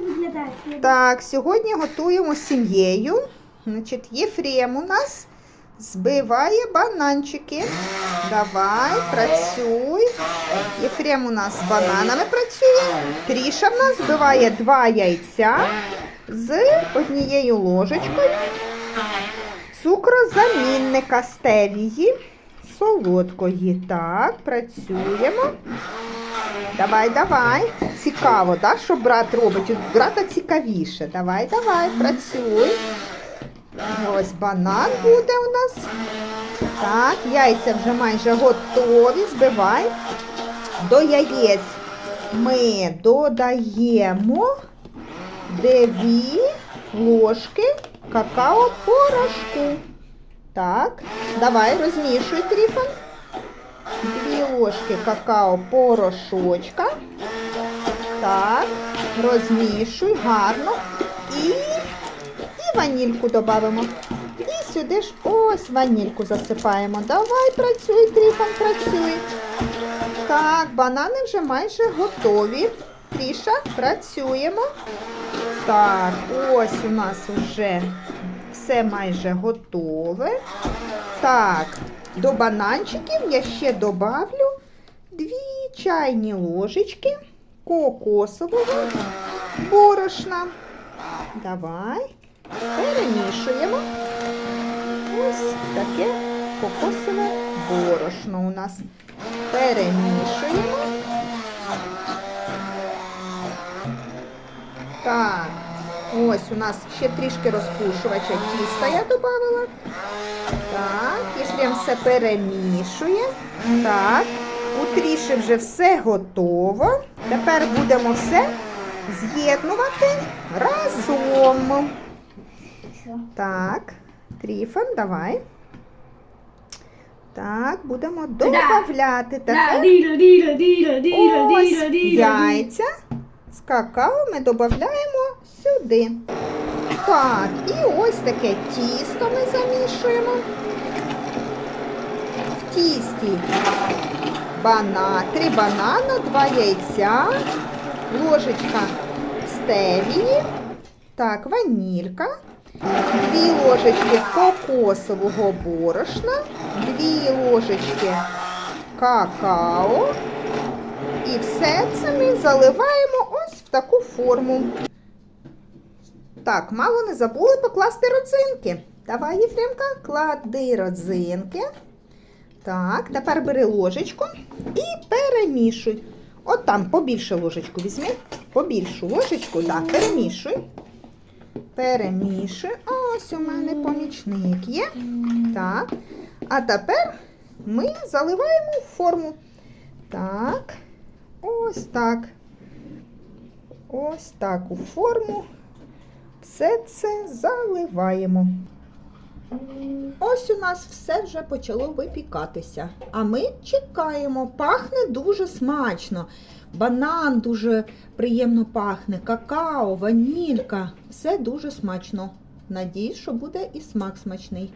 вони виглядають? Так, сьогодні готуємо з сім'єю. Значить, Єфрем у нас збиває бананчики. Давай, працюй. Єфрем у нас з бананами працює. Тріша в нас збиває два яйця з однією ложечкою цукрозамінника стевії солодкої. Так, працюємо. Давай, давай. Цікаво, так, що брат робить? Брата цікавіше. Давай, давай, працюй. Ось банан буде у нас. Так, яйця вже майже готові. Збивай. До яєць ми додаємо дві ложки какао-порошку. Так, давай розмішуй тріфон. Дві ложки какао-порошочка. Так, розмішуй гарно. І, і ванільку додамо. І сюди ж ось ванільку засипаємо. Давай працюй, тріфон, працюй. Так, банани вже майже готові. Тріша, працюємо. Так, ось у нас вже все майже готове. Так, до бананчиків я ще добавлю дві чайні ложечки кокосового борошна. Давай, перемішуємо. Ось таке кокосове борошно у нас. Перемішуємо. Так, ось у нас ще трішки розпушувача тіста я додавала. Так, Єфрем все перемішує. Так, у тріші вже все готово. Тепер будемо все з'єднувати разом. Так, Тріфон, давай. Так, будемо додавати. Тепер ось яйця з какао ми додаємо сюди. Так, і ось таке тісто ми замішуємо. В тісті бана, три банана, два яйця, ложечка стевії, так, ванілька, дві ложечки кокосового борошна, дві ложечки какао. І все це ми заливаємо ось в таку форму. Так, мало не забули покласти родзинки. Давай, Єфремка, клади родзинки. Так, тепер бери ложечку і перемішуй. От там побільше ложечку візьми. Побільшу ложечку, так, перемішуй. Перемішуй. Ось у мене помічник є. Так. А тепер ми заливаємо в форму. Так. Ось так. Ось так у форму. Все це заливаємо. Ось у нас все вже почало випікатися. А ми чекаємо. Пахне дуже смачно. Банан дуже приємно пахне, какао, ванілька. Все дуже смачно. Надіюсь, що буде і смак смачний.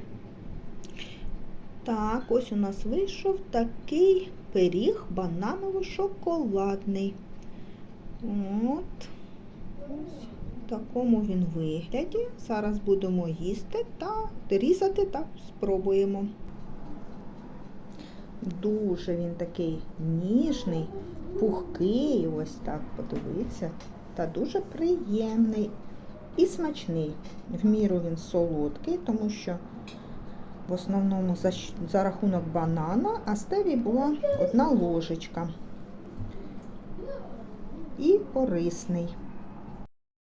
Так, ось у нас вийшов такий пиріг бананово-шоколадний. От. Такому він вигляді. Зараз будемо їсти та різати та спробуємо. Дуже він такий ніжний, пухкий, ось так, подивіться, та дуже приємний і смачний. В міру він солодкий, тому що в основному за, за рахунок банана, а стеві була одна ложечка. І корисний.